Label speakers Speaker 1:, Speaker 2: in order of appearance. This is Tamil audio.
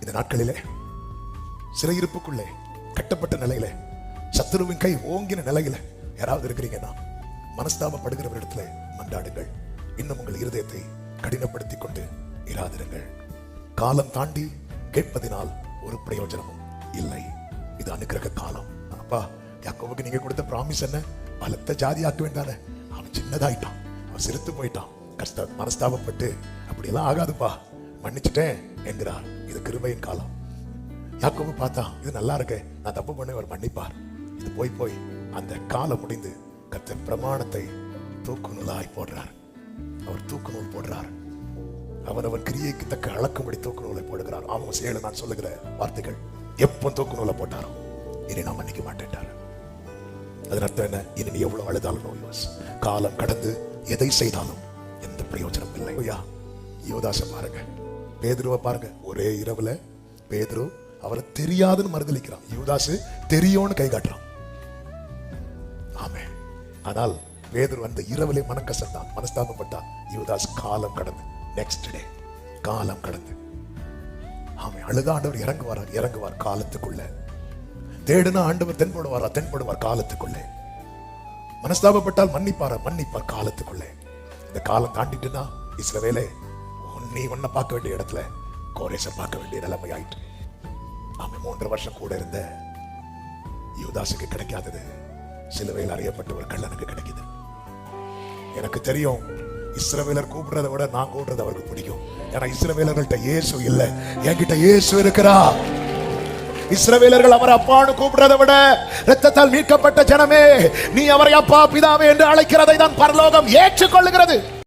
Speaker 1: இந்த நாட்களிலே சிறையிருப்புக்குள்ளே கட்டப்பட்ட நிலையில சத்துருவின் கை ஓங்கின நிலையில யாராவது இருக்கிறீங்கன்னா மனஸ்தாபப்படுகிறவரிடத்துல மன்றாடுங்கள். இன்னும் உங்கள் இருதயத்தை கடினப்படுத்திக் கொண்டு இராதிருங்கள். காலம் தாண்டி கேட்பதினால் ஒரு பிரயோஜனமும் இல்லை. இது அனுக்கிரக காலம். அப்பா யாக்கோவுக்கு நீங்க கொடுத்த ப்ராமிஸ் என்ன? பலத்த ஜாதி ஆக்க வேண்டானே அவன் சின்னதாயிட்டான். அவன் சிரித்து போயிட்டான். கஷ்ட மனஸ்தாபப்பட்டு அப்படியெல்லாம் ஆகாதுப்பா. மன்னிச்சிட்டேன் என்கிறார். இது கிருபையின் காலம். யாக்கோபு பார்த்தா இது நல்லா இருக்கு நான் தப்பு பண்ண அவர் மன்னிப்பார். இது போய் போய் அந்த காலம் முடிந்து கத்த பிரமாணத்தை தூக்கு நூலாய் போடுறார். அவர் தூக்கு நூல் போடுறார். அவன் அவன் கிரியைக்கு தக்க அளக்கும்படி தூக்கு நூலை போடுகிறார். ஆமாம் சேல நான் சொல்லுகிற வார்த்தைகள் எப்போ தூக்கு நூலை போட்டாரோ இனி நான் மன்னிக்க மாட்டேன்ட்டார். அதன் அர்த்தம் என்ன? இனி நீ எவ்வளவு அழுதாலும் காலம் கடந்து எதை செய்தாலும் எந்த பிரயோஜனம் இல்லை. ஐயா யோதாச பாருங்க. பேதுருவை பாருங்க. ஒரே இரவுல பேதுரு அவரை தெரியாதுன்னு மறுதளிக்கிறான் யூதாசு தெரியும்னு கை காட்டுறான். ஆமே ஆனால் பேதுரு அந்த இரவிலே மனக்கசந்தான் மனஸ்தாபப்பட்டான் யூதாஸ் காலம் கடந்து. நெக்ஸ்ட் டே காலம் கடந்து. ஆமே அழுத ஆண்டவர் இறங்குவார்? இறங்குவார் காலத்துக்குள்ள. தேடுனா ஆண்டவர் தென்படுவாரா தென்படுவார் காலத்துக்குள்ளே. மனஸ்தாபப்பட்டால் மன்னிப்பாரா? மன்னிப்பார் காலத்துக்குள்ளே. இந்த காலம் தாண்டிட்டுனா இஸ்ரவேலே நீ உன்னை பார்க்க வேண்டிய இடத்துல கோரேச பார்க்க வேண்டிய நிலைமை ஆயிட்டு அவன் மூன்று வருஷம் கூட இருந்த யுவதாசுக்கு கிடைக்காதது சிலுவையில் அறியப்பட்ட ஒரு கல்லனுக்கு கிடைக்குது. எனக்கு தெரியும் இஸ்ரவேலர் கூப்பிடுறதை விட நான் கூப்பிடுறது அவருக்கு பிடிக்கும். ஏன்னா இஸ்ரவேலர்கள்ட்ட இயேசு இல்லை. என்கிட்ட இயேசு இருக்கிறா. இஸ்ரவேலர்கள் அவர் அப்பான்னு கூப்பிடுறதை விட ரத்தத்தால் மீட்கப்பட்ட ஜனமே நீ அவரை அப்பா பிதாவே என்று அழைக்கிறதை தான் பரலோகம் ஏற்றுக்கொள்ளுகிறது.